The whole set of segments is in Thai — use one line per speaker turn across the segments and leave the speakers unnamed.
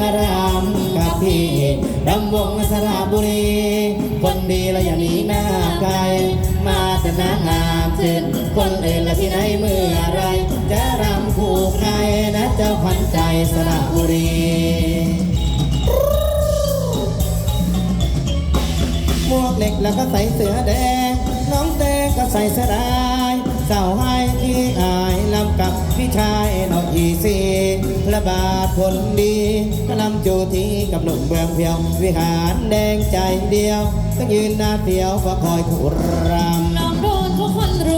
รำรำรำมามกับพี่รำวงสระบุรี คนดีและอย่าหนีหน้าไกล มาแต่นางงามเช่นคนเล่นละที่ไหนเมื่อไร จะรำคู่ใครนะเจ้าขวัญใจสระบุรีหมวกเหล็กแล้วก็ใส่เสื้อแดง น้องแดงก็ใส่เสื้อลายสาวให้ที่อายลำกับพี่ชายน้องอีซี ระบาทผลดีกลำจูทีกับหนุ่มเมืองเพียว วิหารแดงใจเดียว ก็ยืนหน้าเดียวก็คอยขุรำ
น้องโดนทุกคนรู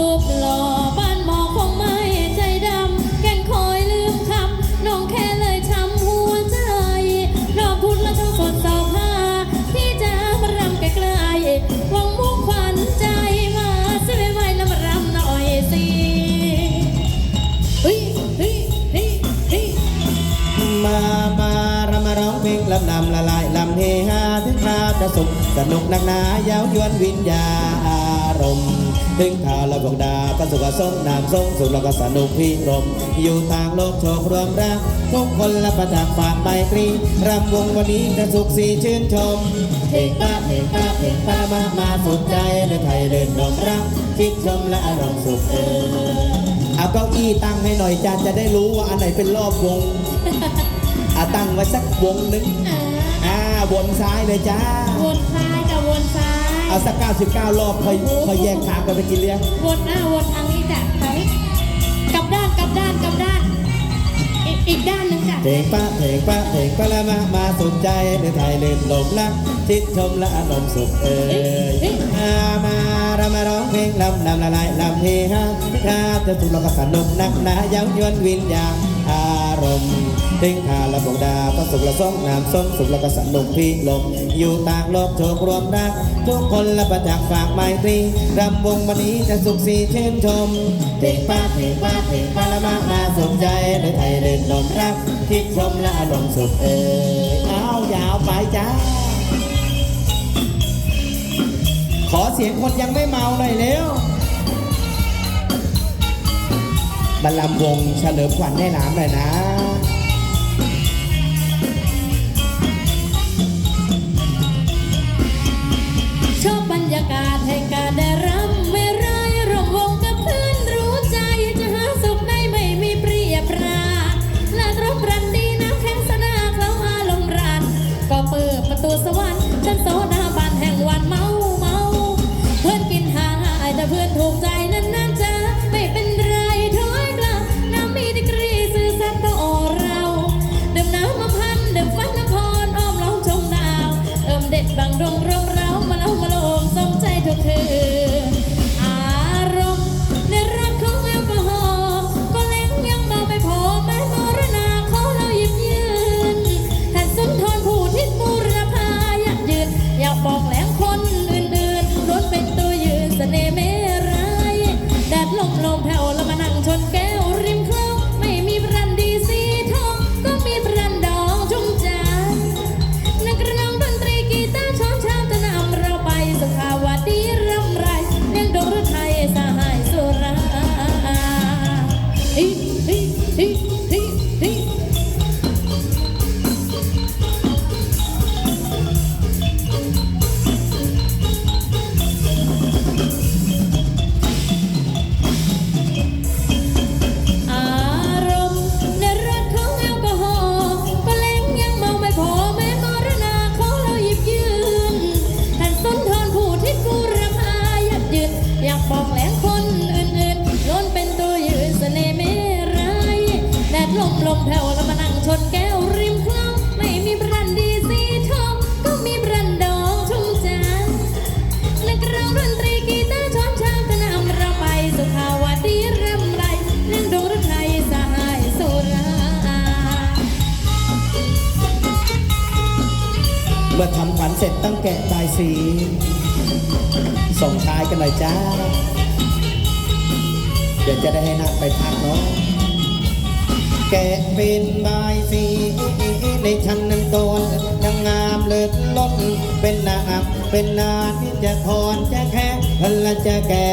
สุขสนุ
กนักหนายาวยวนวิญญาอารมณ์ถึงข่าวและบอกดาก็สุขสมนามทรงสุขแล้วก็สนุกพิรม อยู่ทางโลกโชครวมรักทุกคนละประทักฝากไปกรีรำวงวันนี้จะสุขสีชื่นชมเพลงป้าเพลงป้าเพลงป้ามามาสุขใจในไทยเดินดมรักคิดชมและอารมณ์สุขเออเอาเก้าอี้ตั้งให้หน่อยจานจะได้รู้ว่าอันไหนเป็นรอบวงอาตั้งไว้สักวงหนึง
อ่า
อ่า วนซ้ายเลยจ้า
วนซ้ายกับวนซ้าย
เอาสัก99 รอบค่อยค่อยแยกทางกันไปกินเลี้ยง
วนหน้าวนทางนี้จ้ะไปกลับด้านกลับด้านกลับด้าน อีกอีกด้านหนึ่งจ้ะ
เพลงป้าเพลงป้าเพลงป้าละมามาสนใจในไทยลื่นลมรักชิดชมและอารมณ์สุขเอ่ยอามาเรามาร้องเพลงลำนำละลายลำเฮฮาถ้าจะถูกเราก็สนุกนักหนาเย้ายวนวิญญาณ รมเพลงข่าละบอกดาก็สุขละสงนามส้มสุขล้วก็สนุกพีลมอยู่ต่างโลกโชครวมรักทุกคนละประจักษ์ฝากไมตรีรำวงวันนี้จะสุขสีเช่นชมเพลงปาเพลงปาเพลงปาละมามาสนใจในไทยเล่นลมรักคิดชมและอารมณ์สุขเอ่ยเอายาวไปจ้าขอเสียงคนยังไม่เมาหน่อยเร็ว บรรลำวงเฉลิมขวัญแน่น้ำหน่อยนะ
ชอบบรรยากาศแห่งการได้รำไม่รายรวมวงกับเพื่อนรู้ใจ จะหาสุขได้ไม่มีเปรียบราและรบรันดีน้ำแข็งสนาเคล้าอารมณ์รัน ก็เปิดประตูสวรรค์ฉันโซดา ลมลมแผ่วแล้วมานั่งชนแก้วริมคลองไม่มีบรันดีสีทองก็มีบรันดองชุ่มใจนักร้องดนตรีกีตาร์ช้อนชามจะนำเราไปสุขาวดีรำไรเรื่องดวงรถไทยสหายสุรา
เมื่อทำขวัญเสร็จตั้งแกะตายสีส่งท้ายกันหน่อยจ้า เดี๋ยวจะได้ให้นักไปพักเนาะ แกะเป็นใบายสีในชั้นนั้นตนยังงามเลิศล้นเป็นนาบเป็นนาที่จะทอนจะแค่พละจะแก่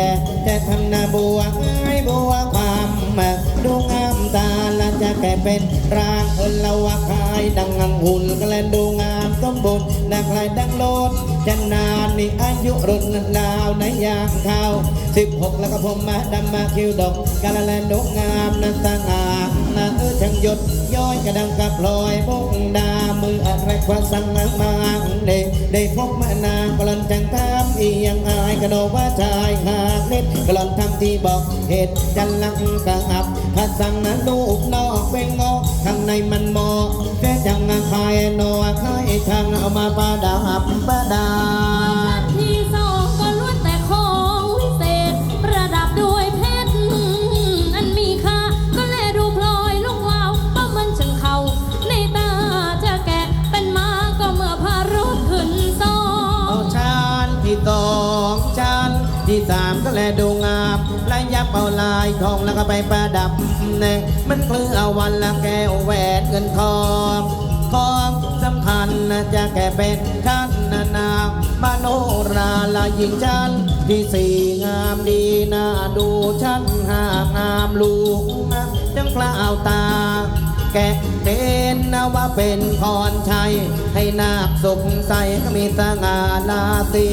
จะทำนาบัวให้บัวความดูงามตาล จะแก่เป็นร่างเออละวะคายดังงังหุ่นกระแลนดูงามสมบูรณ์ดังลายดังโลดจะนนานนี่อายุรุ่นดาวในยางเขาสิบหกแล้วก็ผมมาดำมาคิวดอกกะละแลนดูงามนั้นต่างอานาเออช่างหยดย้อยกระดังกับลอยบุกดามืออะไรควัสังมังมังเดได้พบมานางกลันจังตามอียังอายกระโดดว่าชายหากเน็ตกลันทำที่บอกเหตุจันลังกะอับ พัดสั่งนั้นลูกนอกเป็นงอข้างในมันมอแค่จังงาคายนอคายทางเอามาปาดาบปาดา
ที่สามก็
แลดูงามและยับเอาลายทองแล้วก็ไปประดับเน่มันเพื่อเอาวันละแก้วแหวนเงินทองของสำคัญนะจะแก่เป็นชั้นนานามโนราลายิงชันที่สี่งามดีน่าดูชั้นห้างามลูกนะจังกล้าวตา แกะเกณฑ์นะว่าเป็นพรชัย ให้นาคสุขใสก็มีสง่าลาตี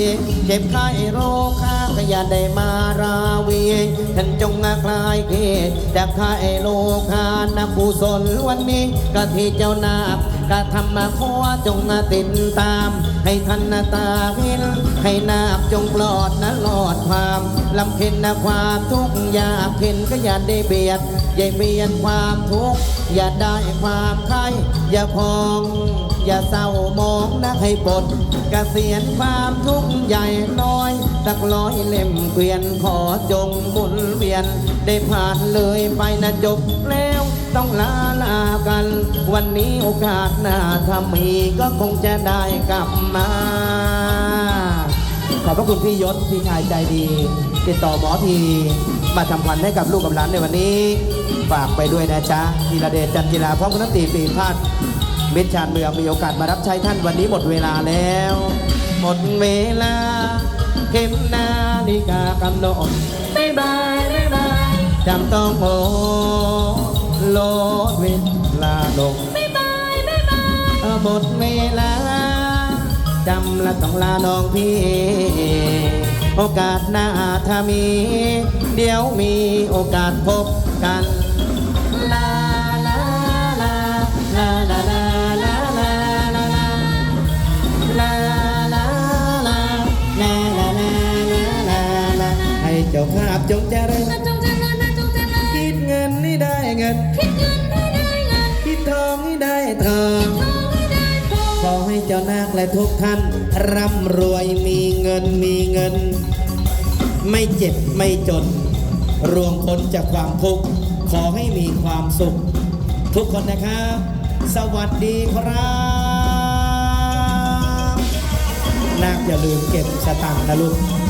เจ็บไข้โรคา ก็อย่าได้มาราวีท่านจงอาคลายเกศจากไข้โลคานักกุศลวันนี้กะที่เจ้านาคกะทำมาขอจงมาติดตาม ให้ท่านนาตาเห็นให้นาคจงปลอดนะหลอดความลำเค็นนะความทุกข์อยากเห็นก็อย่าได้เบียดอย่าเบียดความทุกข์อย่าได้ความใครอย่าพอง อย่าเศร้ามองนะให้ปลดเกษียณความทุกข์ใหญ่น้อยตักร้อยเล่มเกวียนขอจงหมุนเวียน ได้ผ่านเลยไปนะจบแล้วต้องลาลากัน วันนี้โอกาสหน้าถ้ามีก็คงจะได้กลับมา ขอบพระคุณพี่ยศพี่ชายใจดี ติดต่อหมอทีมาทำพันให้กับลูกกับหลานในวันนี้ ฝากไปด้วยนะจ๊ะธีระเดชจันจิลาพร้อมคุณนตีปีพาด มิตรชาญเมืองมีโอกาสมารับใช้ท่านวันนี้หมดเวลาแล้ว หมดเวลา เข็มนาฬิกากำหนดบ๊ายบายบ๊ายบายจำต้องโอโลดเวลาลง
บ๊ายบายบ๊ายบาย
หมดเวลาจำและต้องลาน้องพี่ โอกาสหน้าถ้ามี เดี๋ยวมีโอกาสพบกัน จ้าภาพจงเจริญ
นะจงเจริญนะจงเจริญ
คิดเงินนี่ได้เงิน
คิดเงินให้ได้เงิน
คิดทองนี่ได้ทอง
ทองให้ได้ทอง
ขอให้เจ้านาคและทุกท่าน ร่ำรวยมีเงินมีเงิน ไม่เจ็บไม่จน รวมพ้นจากความทุกข์ขอให้มีความสุข ทุกคนนะครับ สวัสดีครับนาคอย่าลืมเก็บสตังค์นะลูก